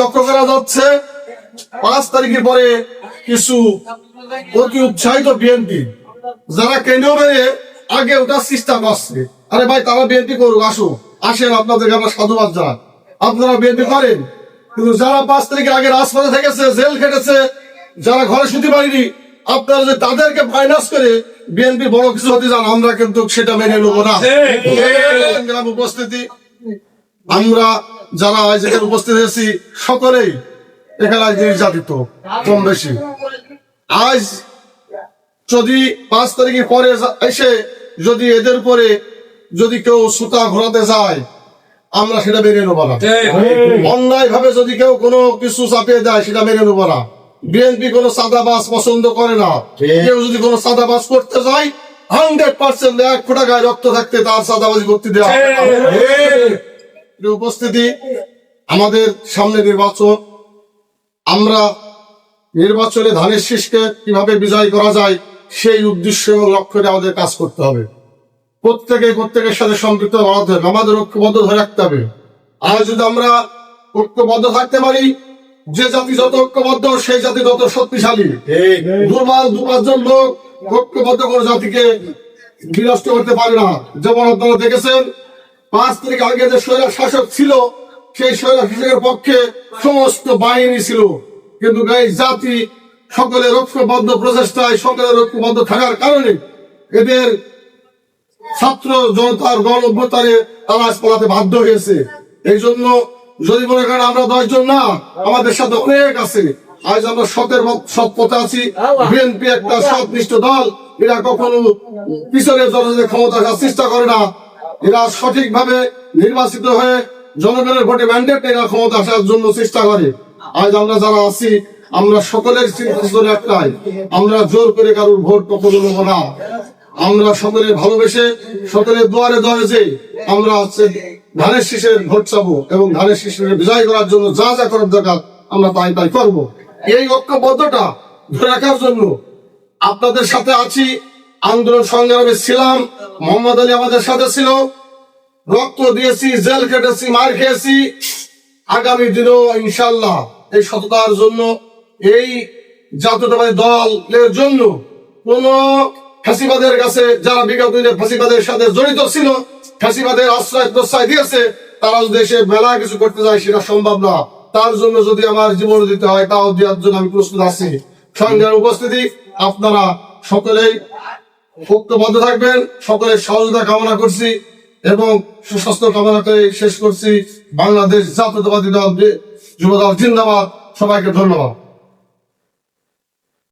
লক্ষ্য করা যাচ্ছে পাঁচ তারিখের পরে কিছু অতি উৎসাহিত বিএনপি যারা কেন্দ্রে আগে চেষ্টা করছে আরে ভাই তারা বিএনপি করুক আসো আসেন আপনাদেরকে আমরা সাধুবাদ আপনারা বিএনপি করেন কিন্তু যারা পাঁচ তারিখের আগে রাজপথে থেকেছে জেল খেটেছে যারা ঘরে শুতে পারিনি আপনারা যে তাদেরকে ফাইনান্স করে বিএনপি বড় কিছু হতে যান আমরা কিন্তু সেটা মেনে নেব না। উপস্থিতি। আমরা যারা আজ এখানে উপস্থিত হয়েছি সকলেই এখানে আজ নির্যাতিত কম বেশি। আজ যদি পাঁচ তারিখের পরে এসে যদি এদের উপরে যদি কেউ সুতা ঘোরাতে যায় আমরা সেটা মেনে নেব না। অন্যায় ভাবে যদি কেউ কোনো কিছু চাপিয়ে দেয় সেটা মেনে নেব না। বিএনপি কোনো সাদাবাস পছন্দ করে না। কেউ যদি কোনো সাদাবাস করতে যায় হান্ড্রেড পার্সেন্ট এক ফোটা গায়ে রক্ত থাকতে তার সাদাবাজি করতে দেওয়া উপস্থিতি আমাদের সামনে নির্বাচন। আমরা নির্বাচনে ধানের শীষকে কীভাবে বিজয় করা যায় সেই উদ্দেশ্য এবং লক্ষ্য আমাদের কাজ করতে হবে। প্রত্যেকে প্রত্যেকের সাথে সম্পৃক্ত বাড়াতে হবে আমাদের ঐক্যবদ্ধ ধরে রাখতে হবে। আর যদি আমরা ঐক্যবদ্ধ থাকতে পারি যে জাতি যত ঐক্যবদ্ধ সেই জাতি তত শক্তিশালী। দুর্বল দু পাঁচজন লোক ঐক্যবদ্ধ করে জাতিকে বিনষ্ট করতে পারে না। যেমন আপনারা দেখেছেন পাঁচ তারিখ আগে যে স্বৈরা শাসক ছিল, সেই স্বৈরা শাসকের পক্ষে সমস্ত বাহিনী ছিল। কিন্তু এই জাতি সকলের ঐক্যবদ্ধ প্রচেষ্টায়, সকলের ঐক্যবদ্ধ থাকার কারণে এদের ছাত্র জনতার গণ অভ্যুত্থানে তারা আজ পলাতে বাধ্য হয়েছে। এই জন্য যদি মনে করেন আমরা দশজন না, আমাদের সাথে অনেক আছে। আজ আমরা সতের সৎ পথে আছি। বিএনপি একটা সৎনিষ্ঠ দল, এরা কখনো পিছনে জনগণের ক্ষমতা চেষ্টা করে না। এরা সঠিকভাবে নির্বাচিত হয়ে জনগণের ভোটে ম্যান্ডেট এরা ক্ষমতা আসার জন্য চেষ্টা করে। আজ আমরা যারা আছি, আমরা সকলের চিন্তা একটাই। আমরা জোর করে কারোর ভোট কখনো নেব না। আমরা সকলে ভালোবেসে সকলের দুয়ারে দুয়ারে যে আমরা হচ্ছে ধানের শীষের ভোট চাবো এবং ধানের শীষের বিজয় করার জন্য যা যা করার দরকার আমরা তাই তাই করব। এই ঐক্যবদ্ধটা ধরে রাখার জন্য আপনাদের সাথে আছি। আন্দোলন সংগ্রামে ছিলাম, মোহাম্মদ আলী আমাদের সাথে ছিল। রক্ত দিয়েছি, জেল কেটেছি মার খেয়েছি। আগামী দিনেও ইনশাল্লাহ এই সততার জন্য, এই জাতীয়তাবাদী দলের জন্য কোন ফাঁসিবাদের কাছে, যারা বিগত দিনে ফাঁসিবাদের সাথে জড়িত ছিল ফাঁসিবাদের আশ্রয় প্রশ্রয় দিয়েছে, তারা যদি এসে মেলা কিছু করতে যায়, সেটা সম্ভব না। তার জন্য যদি আমার জীবন দিতে হয়, তাও দেওয়ার জন্য আমি প্রস্তুত আছি। সঙ্গে উপস্থিতি আপনারা সকলেই ঐক্যবদ্ধ থাকবেন, সকলের সহযোগিতা কামনা করছি এবং সুস্বাস্থ্য কামনা করে শেষ করছি বাংলাদেশ জাতীয়তাবাদী দল যুবদল জিন্দাবাদ। সবাইকে ধন্যবাদ।